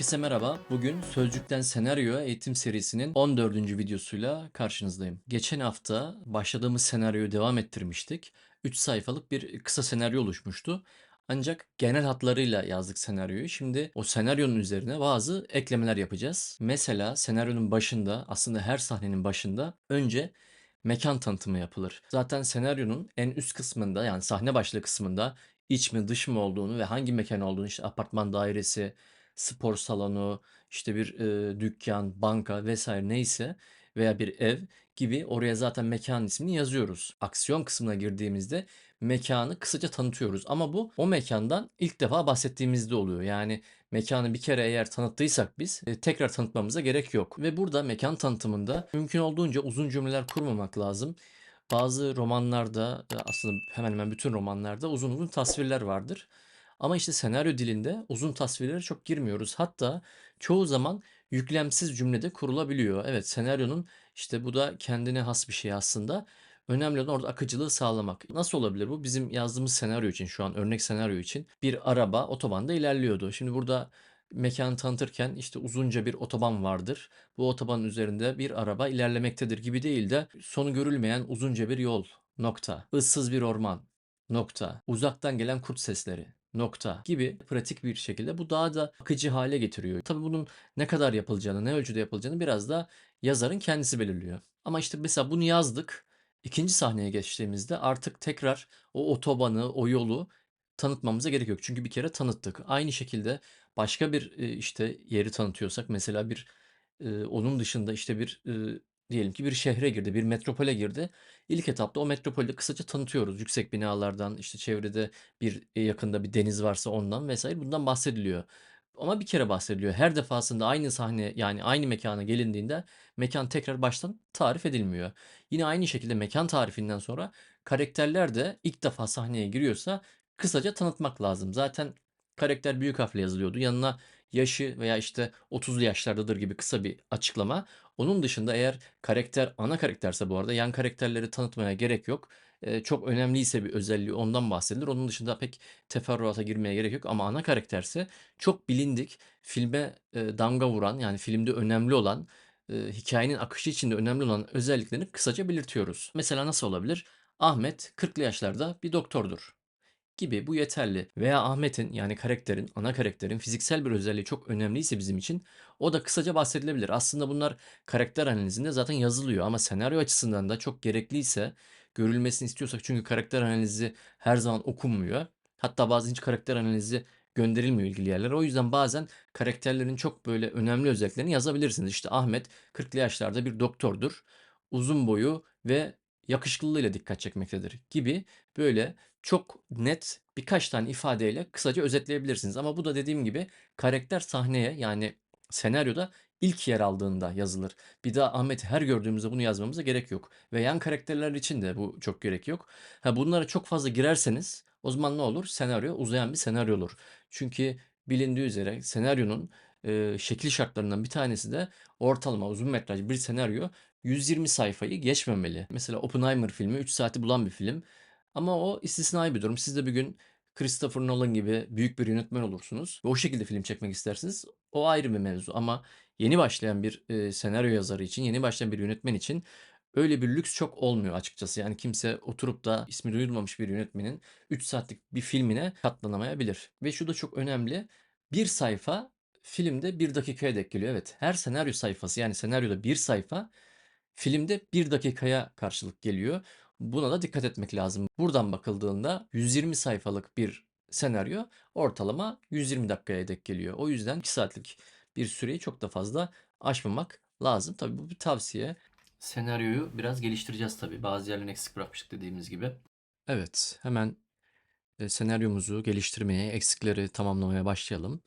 Herkese merhaba. Bugün Sözcükten Senaryoya eğitim serisinin 14. videosuyla karşınızdayım. Geçen hafta başladığımız senaryoyu devam ettirmiştik. 3 sayfalık bir kısa senaryo oluşmuştu. Ancak genel hatlarıyla yazdık senaryoyu. Şimdi o senaryonun üzerine bazı eklemeler yapacağız. Mesela senaryonun başında, aslında her sahnenin başında önce mekan tanıtımı yapılır. Zaten senaryonun en üst kısmında yani sahne başlığı kısmında iç mi dış mı olduğunu ve hangi mekan olduğunu işte apartman dairesi, spor salonu, işte bir, eee, dükkân, banka vesaire neyse veya bir ev gibi oraya zaten mekânın ismini yazıyoruz. Aksiyon kısmına girdiğimizde mekânı kısaca tanıtıyoruz ama bu o mekândan ilk defa bahsettiğimizde oluyor. Yani mekânı bir kere eğer tanıttıysak biz, eee, tekrar tanıtmamıza gerek yok ve burada mekân tanıtımında mümkün olduğunca uzun cümleler kurmamak lazım. Bazı romanlarda, aslında hemen hemen bütün romanlarda uzun uzun tasvirler vardır. Ama işte senaryo dilinde uzun tasvirlere çok girmiyoruz. Hatta çoğu zaman yüklemsiz cümlede kurulabiliyor. Evet, senaryonun işte bu da kendine has bir şey aslında. Önemli olan orada akıcılığı sağlamak. Nasıl olabilir bu? Bizim yazdığımız senaryo için şu an örnek senaryo için bir araba otobanda ilerliyordu. Şimdi burada mekânı tanıtırken işte uzunca bir otoban vardır. Bu otobanın üzerinde bir araba ilerlemektedir gibi değil de sonu görülmeyen uzunca bir yol. Nokta. Issız bir orman. Nokta. Uzaktan gelen kurt sesleri. Nokta gibi pratik bir şekilde bu daha da akıcı hale getiriyor. Tabii bunun ne kadar yapılacağını, ne ölçüde yapılacağını biraz da yazarın kendisi belirliyor. Ama işte mesela bunu yazdık. İkinci sahneye geçtiğimizde artık tekrar o otobanı, o yolu tanıtmamıza gerek yok. Çünkü bir kere tanıttık. Aynı şekilde başka bir, eee, işte yeri tanıtıyorsak mesela bir, eee, onun dışında işte bir, ııı, diyelim ki bir şehre girdi, bir metropole girdi. İlk etapta o metropolü kısaca tanıtıyoruz. Yüksek binalardan, işte çevrede bir, eee, yakında bir deniz varsa ondan vs. bundan bahsediliyor. Ama bir kere bahsediliyor. Her defasında aynı sahne, yani aynı mekâna gelindiğinde mekân tekrar baştan tarif edilmiyor. Yine aynı şekilde mekân tarifinden sonra karakterler de ilk defa sahneye giriyorsa kısaca tanıtmak lazım. Zaten karakter büyük harfle yazılıyordu. Yanına yaşı veya işte 30'lu yaşlardadır gibi kısa bir açıklama. Onun dışında eğer karakter ana karakterse bu arada yan karakterleri tanıtmaya gerek yok. Eee, çok önemliyse bir özelliği ondan bahsedilir. Onun dışında pek teferruata girmeye gerek yok ama ana karakterse çok bilindik, filme, eee, damga vuran yani filmde önemli olan, eee, hikâyenin akışı için de önemli olan özelliklerini kısaca belirtiyoruz. Mesela nasıl olabilir? Ahmet 40'lı yaşlarda bir doktordur gibi bu yeterli. Veya Ahmet'in yani karakterin, ana karakterin fiziksel bir özelliği çok önemliyse bizim için o da kısaca bahsedilebilir. Aslında bunlar karakter analizinde zaten yazılıyor ama senaryo açısından da çok gerekliyse, görülmesini istiyorsak çünkü karakter analizi her zaman okunmuyor. Hatta bazen hiç karakter analizi gönderilmiyor ilgili yerlere. O yüzden bazen karakterlerin çok böyle önemli özelliklerini yazabilirsiniz. İşte Ahmet 40'lı yaşlarda bir doktordur. Uzun boyu ve yakışıklılığıyla dikkat çekmektedir gibi böyle çok net birkaç tane ifadeyle kısaca özetleyebilirsiniz. Ama bu da dediğim gibi karakter sahneye yani senaryoda ilk yer aldığında yazılır. Bir daha Ahmet'i her gördüğümüzde bunu yazmamıza gerek yok ve yan karakterler için de bu çok gerek yok. Ha, bunlara çok fazla girerseniz o zaman ne olur? Senaryo uzayan bir senaryo olur. Çünkü bilindiği üzere senaryonun, eee, şekil şartlarından bir tanesi de ortalama uzun metraj bir senaryo 120 sayfayı geçmemeli. Mesela Oppenheimer filmi 3 saati bulan bir film ama o istisnai bir durum. Siz de bir gün Christopher Nolan gibi büyük bir yönetmen olursunuz ve o şekilde film çekmek istersiniz. O ayrı bir mevzu ama yeni başlayan bir, eee, senaryo yazarı için, yeni başlayan bir yönetmen için öyle bir lüks çok olmuyor açıkçası. Yani kimse oturup da ismi duyulmamış bir yönetmenin 3 saatlik bir filmine katlanamayabilir ve şu da çok önemli. Bir sayfa filmde 1 dakikaya denk geliyor. Evet, her senaryo sayfası yani senaryoda bir sayfa filmde 1 dakikaya karşılık geliyor. Buna da dikkat etmek lazım. Buradan bakıldığında 120 sayfalık bir senaryo ortalama 120 dakikaya denk geliyor. O yüzden 2 saatlik bir süreyi çok da fazla aşmamak lazım. Tabii bu bir tavsiye. Senaryoyu biraz geliştireceğiz tabii. Bazı yerlerini eksik bırakmıştık dediğimiz gibi. Evet, hemen, eee, senaryomuzu geliştirmeye, eksikleri tamamlamaya başlayalım.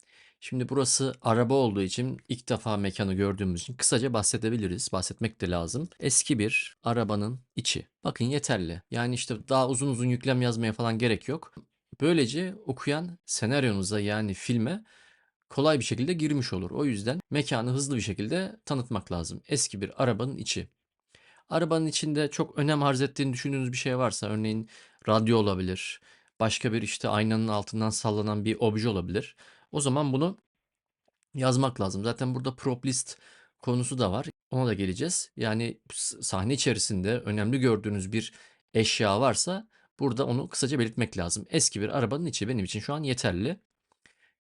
Şimdi burası araba olduğu için ilk defa mekânı gördüğümüz için kısaca bahsedebiliriz. Bahsetmek de lazım. Eski bir arabanın içi. Bakın yeterli. Yani işte daha uzun uzun yüklem yazmaya falan gerek yok. Böylece okuyan senaryonuza yani filme kolay bir şekilde girmiş olur. O yüzden mekânı hızlı bir şekilde tanıtmak lazım. Eski bir arabanın içi. Arabanın içinde çok önem arz ettiğini düşündüğünüz bir şey varsa örneğin radyo olabilir, başka bir işte aynanın altından sallanan bir obje olabilir. O zaman bunu yazmak lazım. Zaten burada prop list konusu da var. Ona da geleceğiz. Yani sahne içerisinde önemli gördüğünüz bir eşya varsa burada onu kısaca belirtmek lazım. Eski bir arabanın içi benim için şu an yeterli.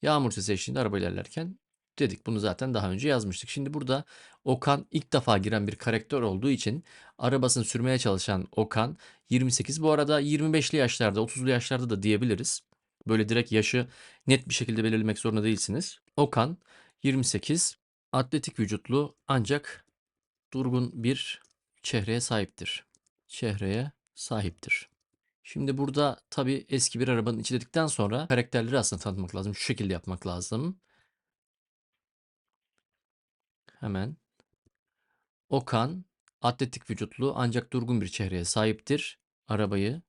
Yağmur sesi eşliğinde araba ilerlerken dedik. Bunu zaten daha önce yazmıştık. Şimdi burada Okan ilk defa giren bir karakter olduğu için arabasını sürmeye çalışan Okan 28. Bu arada 25'li yaşlarda, 30'lu yaşlarda da diyebiliriz. Böyle direkt yaşı net bir şekilde belirlemek zorunda değilsiniz. Okan 28, atletik vücutlu ancak durgun bir çehreye sahiptir. Çehreye sahiptir. Şimdi burada tabii eski bir arabanın içi dedikten sonra karakterleri aslında tanıtmak lazım. Şu şekilde yapmak lazım. Hemen. Okan, atletik vücutlu ancak durgun bir çehreye sahiptir. Arabayı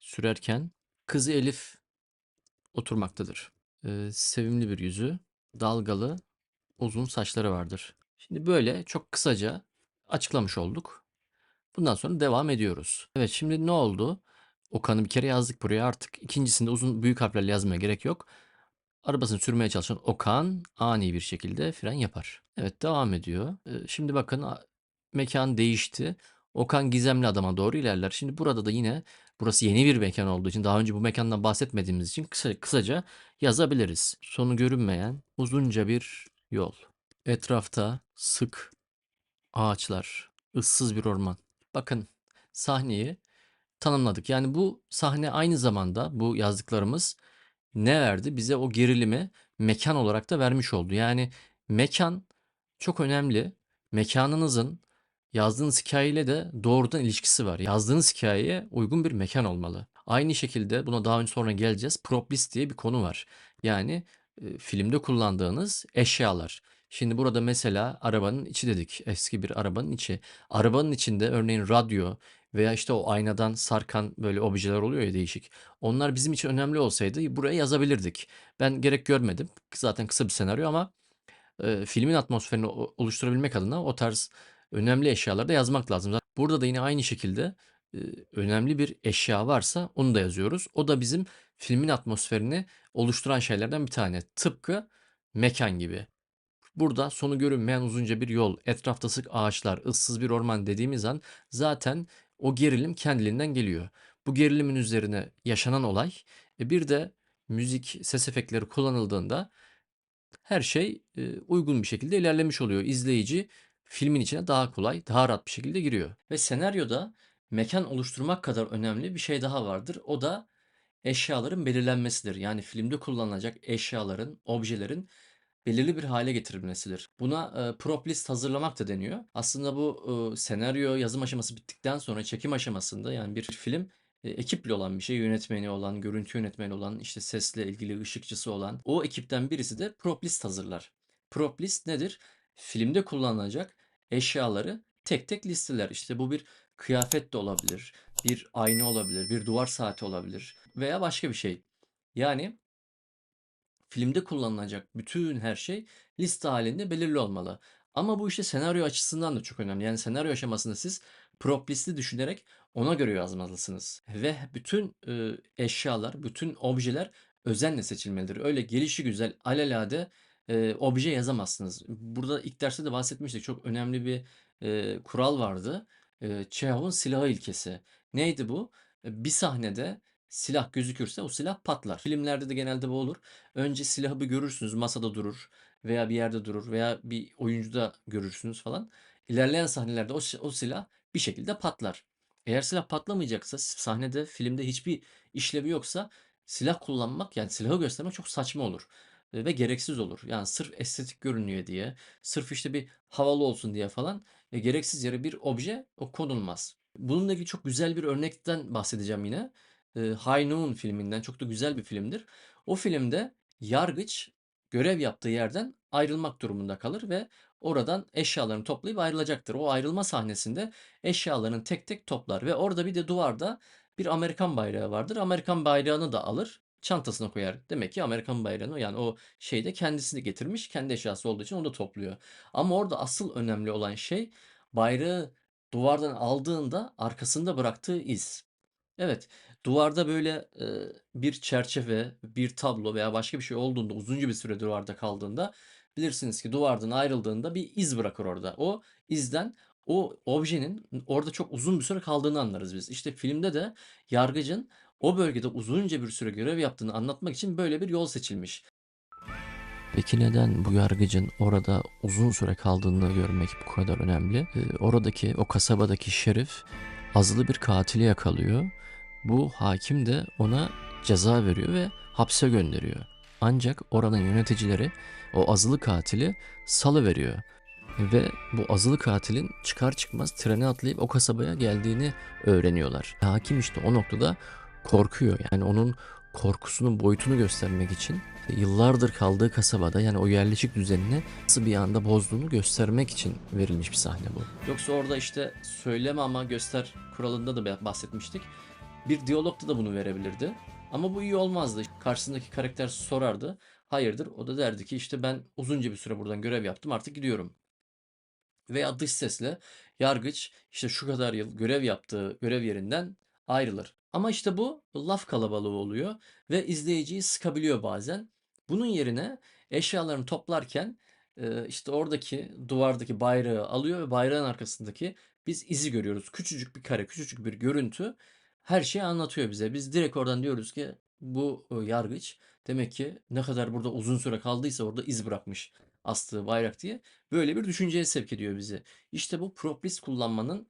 sürerken kızı Elif oturmaktadır. Ee, sevimli bir yüzü, dalgalı, uzun saçları vardır. Şimdi böyle çok kısaca açıklamış olduk. Bundan sonra devam ediyoruz. Evet şimdi ne oldu? Okan'ı bir kere yazdık buraya artık ikincisinde uzun büyük harflerle yazmaya gerek yok. Arabasını sürmeye çalışan Okan ani bir şekilde fren yapar. Evet devam ediyor. Şimdi bakın mekan değişti. Okan gizemli adama doğru ilerler. Şimdi burada da yine burası yeni bir mekan olduğu için daha önce bu mekandan bahsetmediğimiz için kısa, kısaca yazabiliriz. Sonu görünmeyen uzunca bir yol. Etrafta sık ağaçlar, ıssız bir orman. Bakın sahneyi tanımladık. Yani bu sahne aynı zamanda bu yazdıklarımız ne verdi? Bize o gerilimi mekan olarak da vermiş oldu. Yani mekan çok önemli. Mekanınızın yazdığınız hikayeyle de doğrudan ilişkisi var. Yazdığınız hikayeye uygun bir mekan olmalı. Aynı şekilde buna daha önce sonra geleceğiz. Prop list diye bir konu var. Yani e, filmde kullandığınız eşyalar. Şimdi burada mesela arabanın içi dedik. Eski bir arabanın içi. Arabanın içinde örneğin radyo veya işte o aynadan sarkan böyle objeler oluyor ya değişik. Onlar bizim için önemli olsaydı buraya yazabilirdik. Ben gerek görmedim. Zaten kısa bir senaryo ama e, filmin atmosferini oluşturabilmek adına o tarz önemli eşyaları da yazmak lazım. Burada da yine aynı şekilde önemli bir eşya varsa onu da yazıyoruz. O da bizim filmin atmosferini oluşturan şeylerden bir tane. Tıpkı mekan gibi. Burada sonu görünmeyen uzunca bir yol, etrafta sık ağaçlar, ıssız bir orman dediğimiz an zaten o gerilim kendiliğinden geliyor. Bu gerilimin üzerine yaşanan olay e, bir de müzik, ses efektleri kullanıldığında her şey uygun bir şekilde ilerlemiş oluyor. İzleyici filmin içine daha kolay, daha rahat bir şekilde giriyor. Ve senaryoda mekan oluşturmak kadar önemli bir şey daha vardır. O da eşyaların belirlenmesidir. Yani filmde kullanılacak eşyaların, objelerin belirli bir hale getirilmesidir. Buna e, prop list hazırlamak da deniyor. Aslında bu e, senaryo yazım aşaması bittikten sonra çekim aşamasında yani bir film e, ekiple olan bir şey, yönetmeni olan, görüntü yönetmeni olan, işte sesle ilgili ışıkçısı olan o ekipten birisi de prop list hazırlar. Prop list nedir? Filmde kullanılacak eşyaları tek tek listeler. İşte bu bir kıyafet de olabilir, bir ayna olabilir, bir duvar saati olabilir veya başka bir şey. Yani filmde kullanılacak bütün her şey liste halinde belirli olmalı. Ama bu işte senaryo açısından da çok önemli. Yani senaryo aşamasında siz prop listi düşünerek ona göre yazmalısınız. Ve bütün e, eşyalar, bütün objeler özenle seçilmelidir. Öyle gelişi güzel alelade e, obje yazamazsınız. Burada ilk derste de bahsetmiştik. Çok önemli bir e, kural vardı. E, Çehov'un silahı ilkesi. Neydi bu? E, Bir sahnede silah gözükürse o silah patlar. Filmlerde de genelde bu olur. Önce silahı bir görürsünüz masada durur veya bir yerde durur veya bir oyuncuda görürsünüz falan. İlerleyen sahnelerde o, o silah bir şekilde patlar. Eğer silah patlamayacaksa sahnede filmde hiçbir işlevi yoksa silah kullanmak yani silahı göstermek çok saçma olur ve gereksiz olur. Yani sırf estetik görünüyor diye, sırf işte bir havalı olsun diye falan e, gereksiz yere bir obje o konulmaz. Bununla ilgili çok güzel bir örnekten bahsedeceğim yine. E, High Noon filminden çok da güzel bir filmdir. O filmde yargıç görev yaptığı yerden ayrılmak durumunda kalır ve oradan eşyalarını toplayıp ayrılacaktır. O ayrılma sahnesinde eşyalarını tek tek toplar ve orada bir de duvarda bir Amerikan bayrağı vardır. Amerikan bayrağını da alır, çantasına koyar. Demek ki Amerikan bayrağını yani o şeyde kendisini getirmiş, kendi eşyası olduğu için onu da topluyor. Ama orada asıl önemli olan şey bayrağı duvardan aldığında arkasında bıraktığı iz. Evet, duvarda böyle, eee, bir çerçeve, bir tablo veya başka bir şey olduğunda, uzunca bir süre duvarda kaldığında bilirsiniz ki duvardan ayrıldığında bir iz bırakır orada. O izden o objenin orada çok uzun bir süre kaldığını anlarız biz. İşte filmde de yargıcın o bölgede uzunca bir süre görev yaptığını anlatmak için böyle bir yol seçilmiş. Peki neden bu yargıcın orada uzun süre kaldığını görmek bu kadar önemli? Ee, oradaki, o kasabadaki şerif azılı bir katili yakalıyor. Bu hakim de ona ceza veriyor ve hapse gönderiyor. Ancak oranın yöneticileri o azılı katili salıveriyor. Ve bu azılı katilin çıkar çıkmaz trene atlayıp o kasabaya geldiğini öğreniyorlar. Hakim işte o noktada korkuyor. Yani onun korkusunun boyutunu göstermek için yıllardır kaldığı kasabada yani o yerleşik düzenini nasıl bir anda bozduğunu göstermek için verilmiş bir sahne bu. Yoksa orada işte söyleme ama göster kuralında da bahsetmiştik. Bir diyalogda da bunu verebilirdi. Ama bu iyi olmazdı. Karşısındaki karakter sorardı. Hayırdır? O da derdi ki işte ben uzunca bir süre buradan görev yaptım artık gidiyorum. Veya dış sesle yargıç işte şu kadar yıl görev yaptığı görev yerinden ayrılır. Ama işte bu laf kalabalığı oluyor ve izleyiciyi sıkabiliyor bazen. Bunun yerine eşyalarını toplarken işte oradaki duvardaki bayrağı alıyor ve bayrağın arkasındaki biz izi görüyoruz. Küçücük bir kare, küçücük bir görüntü her şeyi anlatıyor bize. Biz direkt oradan diyoruz ki bu yargıç demek ki ne kadar burada uzun süre kaldıysa orada iz bırakmış astığı bayrak diye böyle bir düşünceye sevk ediyor bizi. İşte bu proplis kullanmanın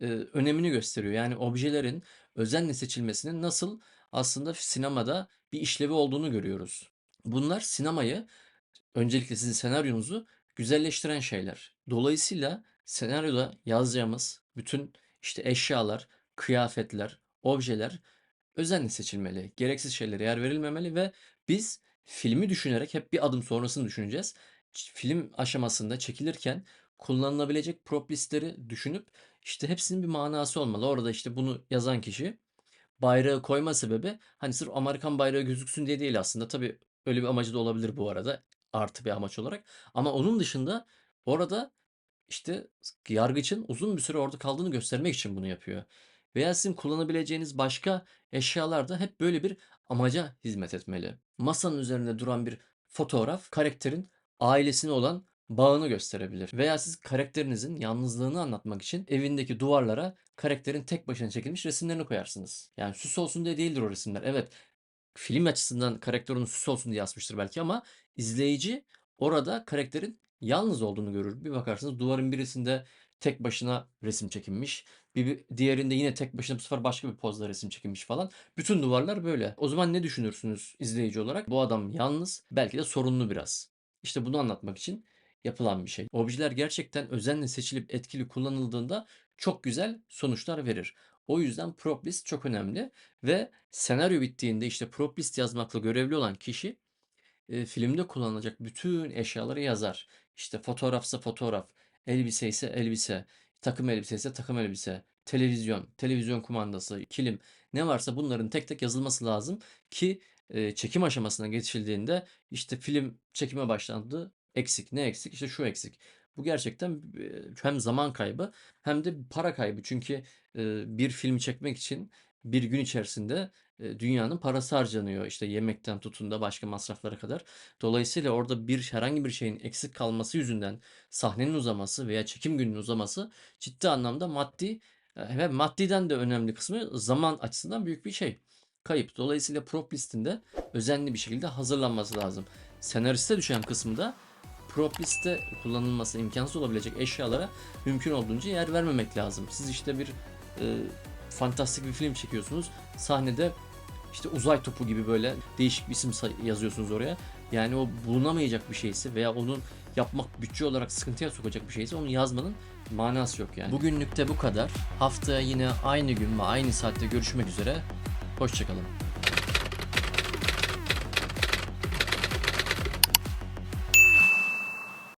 e, önemini gösteriyor. Yani objelerin özenle seçilmesinin nasıl aslında sinemada bir işlevi olduğunu görüyoruz. Bunlar sinemayı öncelikle sizin senaryonuzu güzelleştiren şeyler. Dolayısıyla senaryoda yazacağımız bütün işte eşyalar, kıyafetler, objeler özenle seçilmeli. Gereksiz şeylere yer verilmemeli ve biz filmi düşünerek hep bir adım sonrasını düşüneceğiz. Film aşamasında çekilirken kullanılabilecek prop listleri düşünüp işte hepsinin bir manası olmalı. Orada işte bunu yazan kişi bayrağı koyma sebebi hani sırf Amerikan bayrağı gözüksün diye değil aslında. Tabii öyle bir amacı da olabilir bu arada. Artı bir amaç olarak. Ama onun dışında orada işte yargıçın uzun bir süre orada kaldığını göstermek için bunu yapıyor. Veya sizin kullanabileceğiniz başka eşyalar da hep böyle bir amaca hizmet etmeli. Masanın üzerinde duran bir fotoğraf karakterin ailesine olan bağını gösterebilir. Veya siz karakterinizin yalnızlığını anlatmak için evindeki duvarlara karakterin tek başına çekilmiş resimlerini koyarsınız. Yani süs olsun diye değildir o resimler. Evet film açısından karakter süs olsun diye yazmıştır belki ama izleyici orada karakterin yalnız olduğunu görür. Bir bakarsınız duvarın birisinde tek başına resim çekinmiş. Bir, diğerinde yine tek başına bu sefer başka bir pozda resim çekinmiş falan. Bütün duvarlar böyle. O zaman ne düşünürsünüz izleyici olarak? Bu adam yalnız, belki de sorunlu biraz. İşte bunu anlatmak için yapılan bir şey. Objeler gerçekten özenle seçilip etkili kullanıldığında çok güzel sonuçlar verir. O yüzden prop list çok önemli ve senaryo bittiğinde işte prop list yazmakla görevli olan kişi e, filmde kullanılacak bütün eşyaları yazar. İşte fotoğrafsa fotoğraf, elbise ise elbise, takım elbise ise takım elbise, televizyon, televizyon kumandası, kilim ne varsa bunların tek tek yazılması lazım ki e, çekim aşamasına geçildiğinde işte film çekime başlandı. Eksik ne eksik? İşte şu eksik. Bu gerçekten hem zaman kaybı hem de para kaybı. Çünkü bir film çekmek için bir gün içerisinde dünyanın parası harcanıyor. İşte yemekten tutun da başka masraflara kadar. Dolayısıyla orada bir herhangi bir şeyin eksik kalması yüzünden sahnenin uzaması veya çekim gününün uzaması ciddi anlamda maddi ve maddiden de önemli kısmı zaman açısından büyük bir şey. Kayıp. Dolayısıyla prop listinde özenli bir şekilde hazırlanması lazım. Senariste düşen kısmı da prop liste kullanılması imkansız olabilecek eşyalara mümkün olduğunca yer vermemek lazım. Siz işte bir e, fantastik bir film çekiyorsunuz. Sahnede işte uzay topu gibi böyle değişik bir isim yazıyorsunuz oraya. Yani o bulunamayacak bir şeyse veya onun yapmak bütçe olarak sıkıntıya sokacak bir şeyse onu yazmanın manası yok yani. Bugünlük de bu kadar. Haftaya yine aynı gün ve aynı saatte görüşmek üzere. Hoşçakalın.